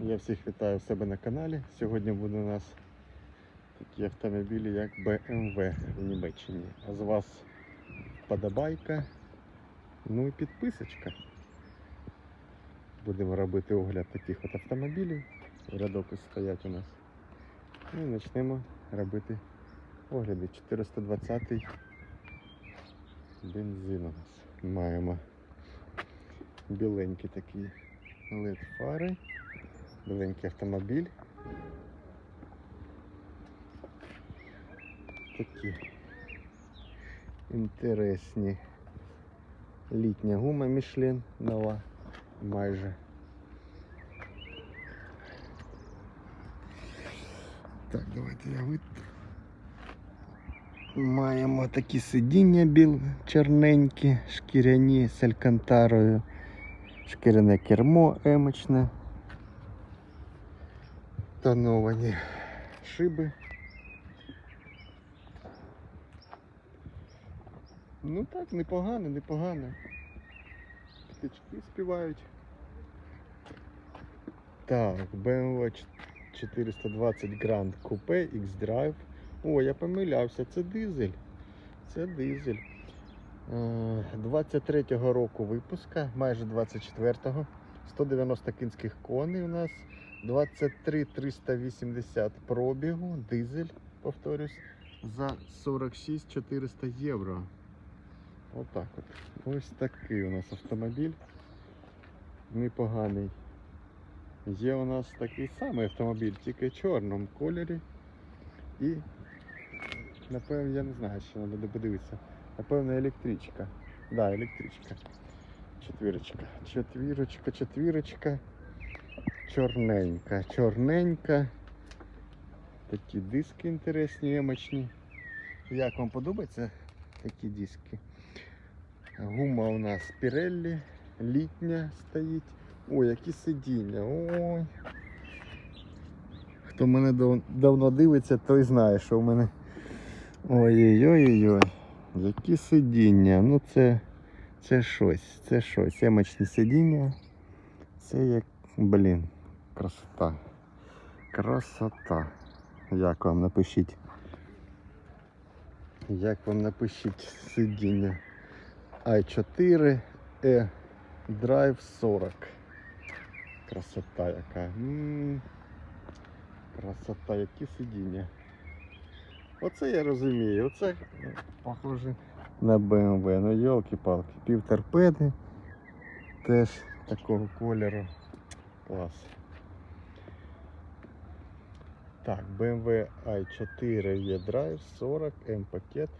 Я всіх вітаю в себе на каналі. Сьогодні буде у нас такі автомобілі, як BMW в Німеччині. А з вас подобайка, ну і підписочка. Будемо робити огляд таких от автомобілів. Рядок стоять у нас. Ну і почнемо робити огляди. 420 бензин у нас. Маємо біленький такий LED фари. Біленький автомобіль. Такі інтересні. Літня гума Мішлен нова майже. Так, давайте я витру. Маємо такі сидіння біл чорненькі, шкіряні з алькантарою, шкіряне кермо емочне. Тоновані шиби. Ну так, непогано, непогано. Птички співають. Так, BMW 420 Grand Coupe X-Drive. О, я помилявся, це дизель. Це дизель. Е, 23-го року випуска, майже 24-го. 190 кінських коней у нас. 23 380 пробігу, дизель, повторюсь, за 46 400 євро. Отак от. Ось такий у нас автомобіль. Непоганий. Є у нас такий самий автомобіль, тільки в чорному кольорі. І, напевно, я не знаю, що треба подивитися. Напевно, електричка. Да, електричка. Четвірочка. Четвірочка, четвірочка. Чорненька, чорненька. Такі диски інтересні, емочні. Як вам подобаються такі диски? Гума у нас Pirelli, літня стоїть. Ой, які сидіння. Ой. Хто мене дав- давно дивиться, той знає, що в мене. Ой-ой-ой-ой. Які сидіння. Ну це, це щось, це щось. Емочні сидіння. Це як, блін, красота. Красота. Як вам напишіть? Як вам напишіть сидіння? i4 e Drive 40. Красота яка. М, Красота, які сидіння. Оце я розумію. Оце похоже на BMW. Ну йолки-палки. півторпеди. Теж такого кольору. Клас. Так, BMW i4 e-Drive 40 M-пакет.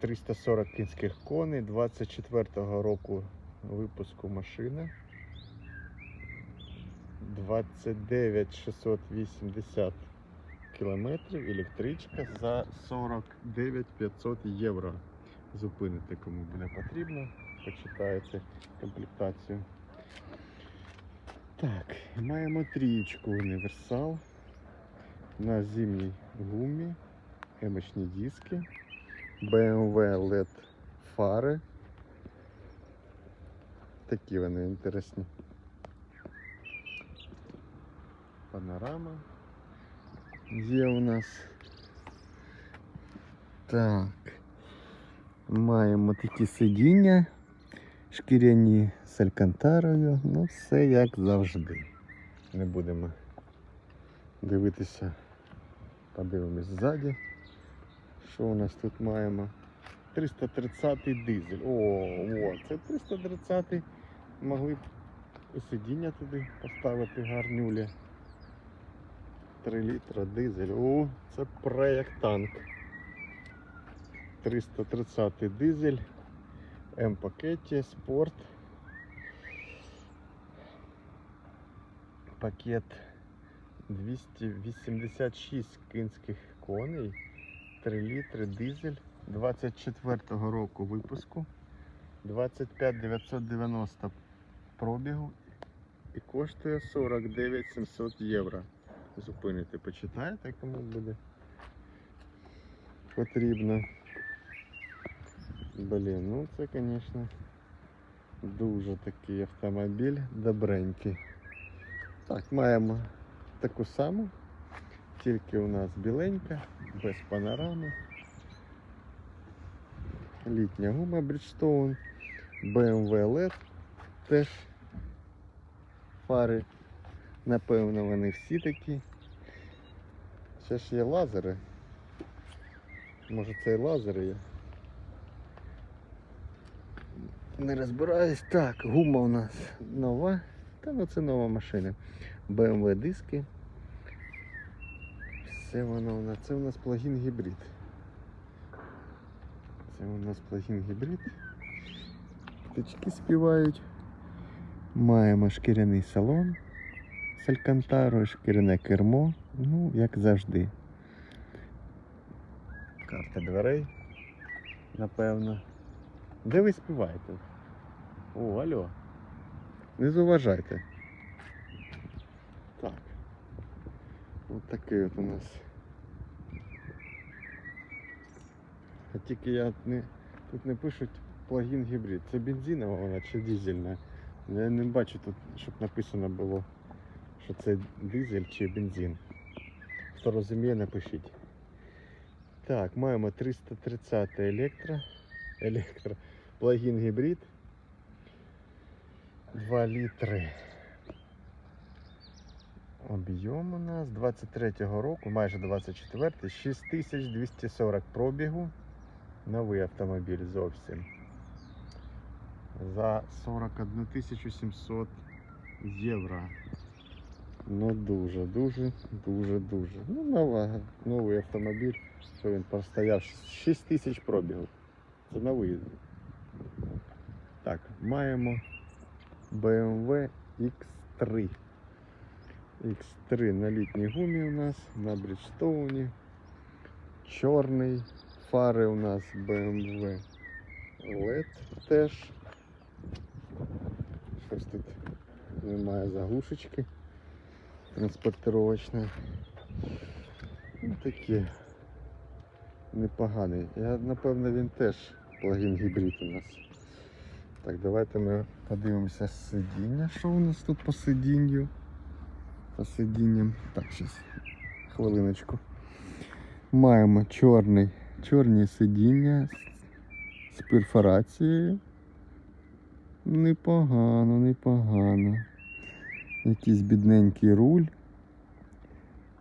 340 кінських коней, 24-го року випуску машина. 29 680 кілометрів, електричка за 49 500 євро. Зупинити кому буде потрібно. Почитаєте комплектацію. Так, маємо трієчку універсал на зимній гумі, емочні диски. BMW LED фари. Такі вони інтересні. Панорама. Є у нас. Так. Маємо такі сидіння шкіряні з алькантарою. Ну, все як завжди. Не будемо дивитися. Подивимось ззаді. Що у нас тут маємо? 330 дизель. О, о, це 330-й. могли б і сидіння туди поставити гарнюлі. 3 літра дизель. О, це проєкт танк. 330 дизель. М-пакеті, спорт. Пакет 286 кінських коней. 3 літри дизель 24-го року випуску. 25 990 пробігу і коштує 49 700 євро. Зупините, почитаєте, кому буде потрібно. Блін, ну це, звісно, дуже такий автомобіль добренький. Так, маємо таку саму, тільки у нас біленька, без панорами. Літня гума Bridgestone, BMW LED теж фари. Напевно, вони всі такі. Ще ж є лазери. Може це і лазери є. Не розбираюсь. Так, гума у нас нова. Та ну це нова машина. BMW диски. Все воно у нас. Це у нас плагін гібрид. Це у нас плагін гібрид. Птички співають. Маємо шкіряний салон з алькантарою, шкіряне кермо. Ну, як завжди. Карта дверей, напевно. Де ви співаєте? О, алло. Не зауважайте. Так. Ось такий от у нас. А тільки я не, тут не пишуть плагін гібрид. Це бензинова вона чи дизельна. Я не бачу тут, щоб написано було, що це дизель чи бензин. Хто розуміє, напишіть. Так, маємо 330 електро. Електро. Плагін гібрид. 2 літри. Об'єм у нас 23-го року, майже 24-й, 6240 пробігу. Новий автомобіль зовсім. За 41 700 євро. Ну дуже, дуже, дуже, дуже. Ну, нова, новий автомобіль. Що він простояв 6 тисяч пробігу. Це новий. Так, маємо BMW X3. X3 на літній гумі у нас, на Bridgestone. Чорний. Фари у нас BMW LED теж. Щось тут немає заглушечки транспортировочної. Ну, такі непоганий. Я напевно він теж плагін гібрид у нас. Так, давайте ми подивимося сидіння. Що у нас тут по сидінню? По сидінням. Так, зараз. Хвилиночку. Маємо чорний, чорні сидіння з перфорацією. Непогано, непогано. Якийсь бідненький руль.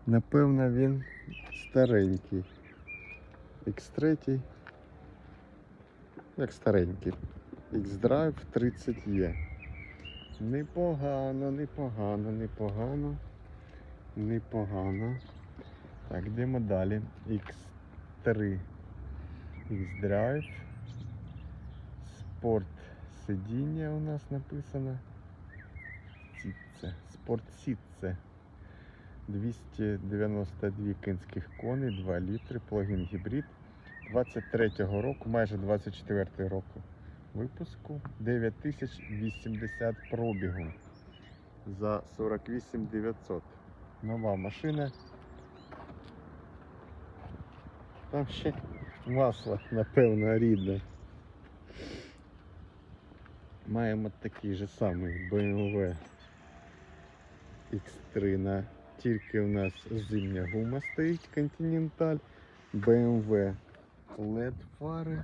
Напевно, він старенький. X3. Як старенький. X-Drive 30 є. Непогано, непогано, непогано. Непогано. Так, йдемо далі. X3 X-Drive. Спорт сидіння у нас написано. Сітце. Спорт сітце. 292 кінських коней, 2 літри, плагін гібрид 23-го року, майже 24 року випуску, 9080 пробігу за 48 900. Нова машина. Там ще масло, напевно, рідне. Маємо такий же самий BMW X3 на тільки у нас зимня гума стоїть Continental, BMW LED фари.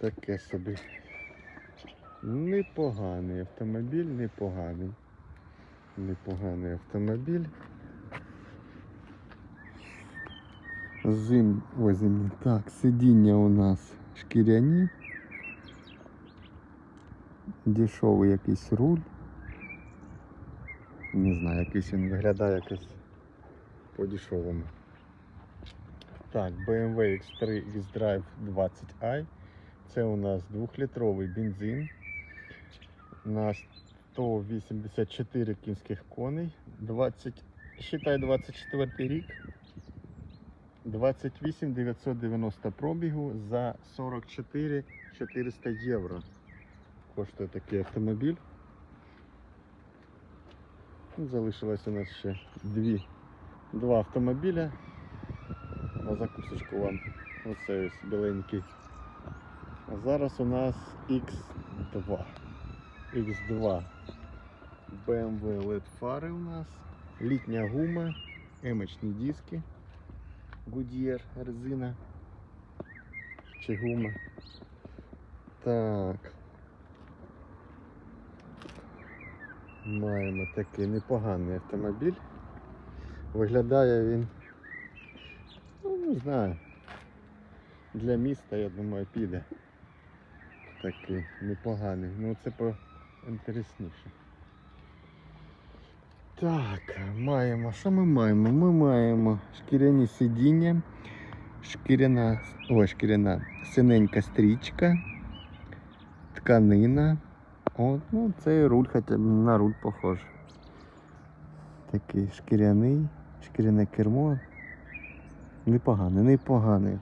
Таке собі. Непоганий автомобіль, непоганий. Непоганий автомобіль. Зим, ой, зимні. Так, сидіння у нас шкіряні. Дешевий якийсь руль. Не знаю, якийсь він виглядає якось по-дешевому. Так, BMW X3 X-Drive 20i. Це у нас 2-літровий бензин на 184 кінських коней. 20, считай 24 рік. 28 990 пробігу за 44 400 євро. Коштує такий автомобіль. Залишилось у нас ще дві, два автомобіля. На закусочку вам оцей ось біленький А зараз у нас X2. X2. BMW LED фари у нас. Літня гума, емочні диски. Goodyear резина. Чи гума. Так. Маємо такий непоганий автомобіль. Виглядає він, ну не знаю. Для міста, я думаю, піде. Такий непоганий. Ну це поінтересніше. Так, маємо. Що ми маємо? Ми маємо шкіряні сидіння, шкіряна, ой, шкіряна синенька стрічка, тканина. От, ну цей руль хоча б на руль похож. Такий шкіряний, шкіряне кермо. Непоганий, непоганий.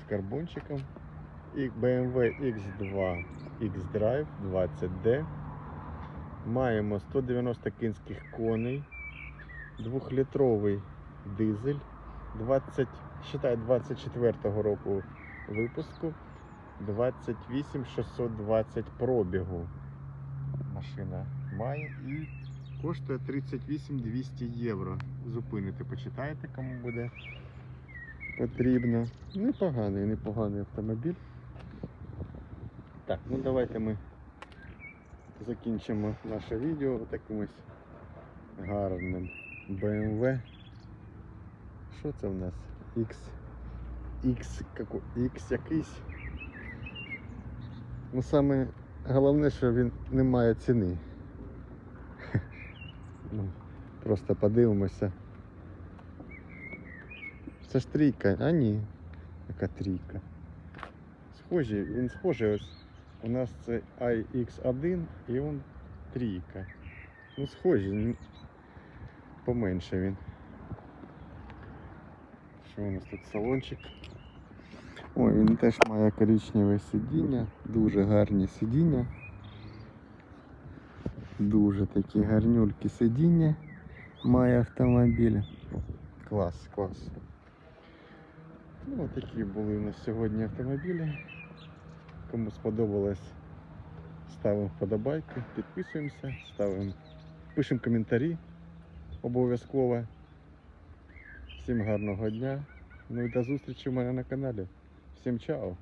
З карбончиком. BMW X2 X-Drive 20D. Маємо 190 кінських коней, 2-літровий дизель, 20, считай, 24-го року випуску, 28 620 пробігу. Машина має і коштує 38 200 євро. Зупините, почитайте, кому буде потрібно. Непоганий, непоганий автомобіль. Так, ну давайте ми закінчимо наше відео таким гарним BMW. Що це в нас? X. X, X якийсь. Ну саме головне, що він не має ціни. Ну, Просто подивимося. Це ж трійка, а ні. Яка трійка. Схожі, він схожий ось. У нас це iX1 і він трійка. Ну, схожі, поменше він. Що у нас тут салончик? Ой, він теж має коричневе сидіння, дуже гарні сидіння. Дуже такі гарнюлькі сидіння має автомобіль. Клас, клас. Ну, такі були у нас сьогодні автомобілі. Кому сподобалось, ставимо вподобайки, підписуємося, ставимо, пишемо коментарі обов'язково. Всім гарного дня. Ну і до зустрічі в мене на каналі. Всім чао!